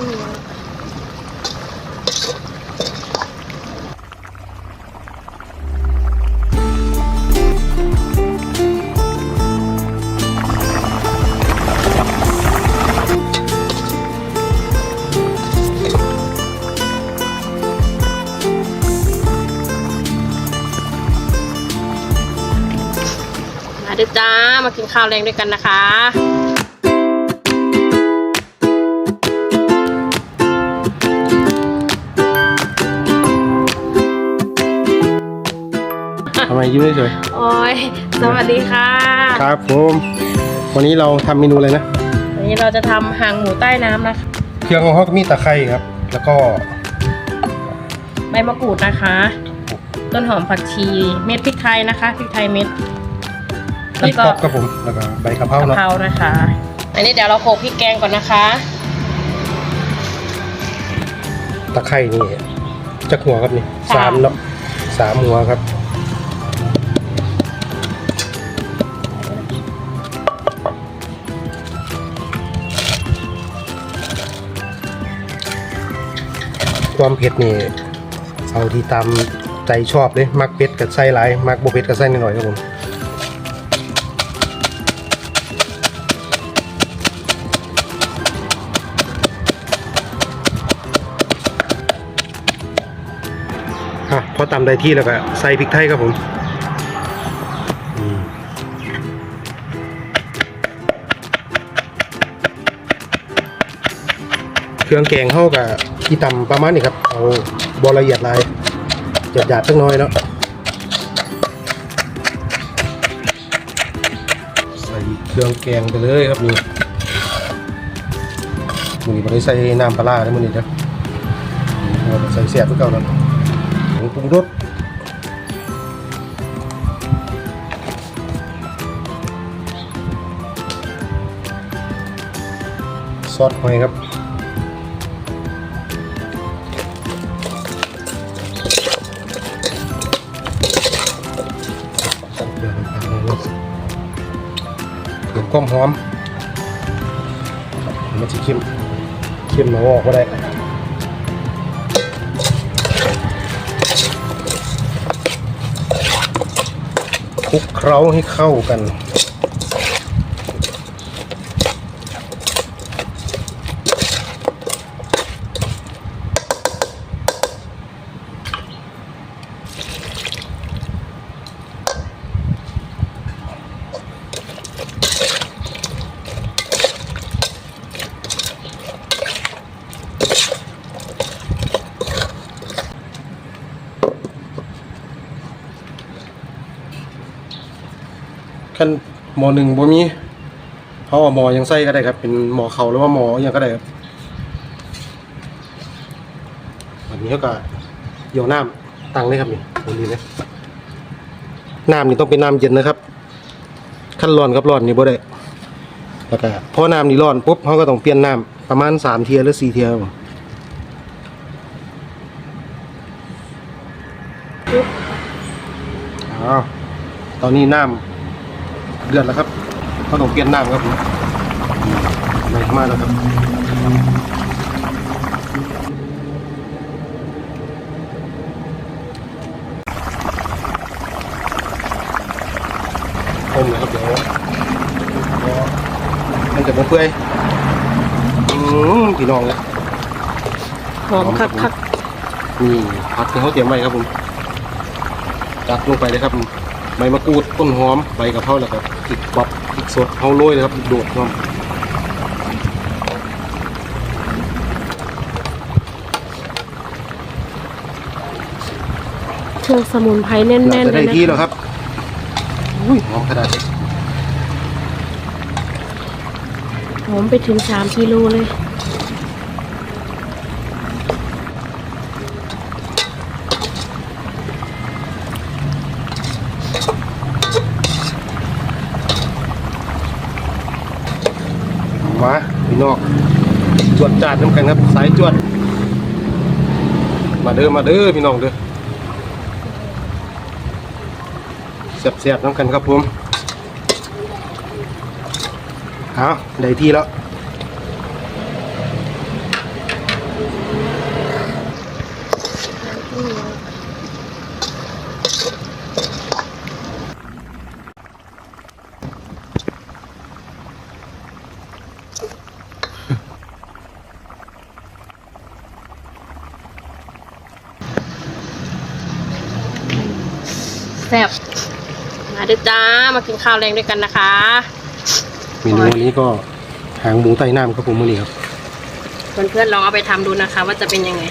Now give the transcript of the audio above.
มมาเด้อจ้ามากินข้าวแรงด้วยกันนะคะ ไมยิ้มเฉยโอ้ยสวัสดีค่ะๆครับผมวันนี้เราทำเมนูอะไรนะ วันนี้เราจะทำหางหมูใต้น้ำนะคะ เครื่องของเขาก็มีตะไคร้ครับ แล้วก็ใบมะกรูดนะคะ ต้นหอมผักชี เม็ดพริกไทยนะคะ พริกไทยเม็ดพริกแล้วก็ป๊อปครับผมแล้วก็ใบกะเพรากะเนาะเพรานะคะ อันนี้เดี๋ยวเราโขลกพริกแกงก่อนนะคะ ตะไคร้นี่จักหัวครับนี่สาม สามเนาะสามหัวครับ ความเผ็ดนี่เอาที่ตามใจชอบเลยมักเผ็ดกับไส้หลายมักบ่เผ็ดกับไส้น้อยครับผมพอตำได้ที่แล้วก็ใส่พริกไทยครับผมอืมเครื่องแกงเข้ากับ ที่ตำประมาณนี้ครับ เอาบอละเอียดลายหยาดหยาดๆสักหน้อยเนาะใส่เครื่องแกงไปเลยครับนี่มันนี้บ่ได้ใส่น้ำปลาร้าเลยมันนี่นะเราใส่เสียบทุกเก่าแล้วผงปรุงรสซอสหอยครับ เดือดไปเลยเดี๋ยวความหอมมันจะเข้มเข้มหน่อออกก็ได้คลุกเคล้าให้เข้ากัน ขั้นหมอหนึ่งบ่มีเพราะว่าหมอยังใส่ก็ได้ครับ เป็นหมอเขาหรือว่าหมออยังก็ได้ครับแบบนี้เขาก็เดี๋ยวน้ำตังเลยครับนี่ตรงนี้เลยน้ำนี่ต้องเป็นน้ำเย็นนะครับ ขั้นร้อนกับร้อนนี่บ่ได้แล้วก็พอน้ำนี่ร้อนปุ๊บเขาก็ต้องเปลี่ยนน้ำประมาณสามเทียหรือสี่เทียครับผมอ้าวตอนนี้น้ำ เดือดแล้วครับเขาต้องเปลี่ยนน้ำครับผมไหลเข้ามาแล้วครับต้มนะครับเดี๋ยวเดี๋ยวมันจะมาเปื่อยอืมพี่น้องเลยหอมคักคักนี่ผักที่เขาเตรียมไว้ครับผมจัดลงไปเลยครับผมใบมะกรูดต้นหอมใบกะเพราแล้วก็พริก ป๊อปพริกสดเขาโรยเลยครับโดดครับเครื่องสมุนไพรแน่นน่าๆจะเลได้ยนะที่แล้วครับอุ้ยหอมขนาดนี้หอมไปถึงสามกิโลเลย มาพี่น้องจวดจาดน้ำกันครับสายจวด มาเด้อมาเด้อพี่น้องเด้อเสียบๆน้ำกันครับผมเอาได้ที่แล้ว แซ่บมาเด้อจ้ามากินข้าวแรงด้วยกันนะคะ เมนูวันนี้ก็หางหมูใต้น้ำครับผมมื้อนี้ครับ เพื่อนๆลองเอาไปทำดูนะคะ ว่าจะเป็นยังไง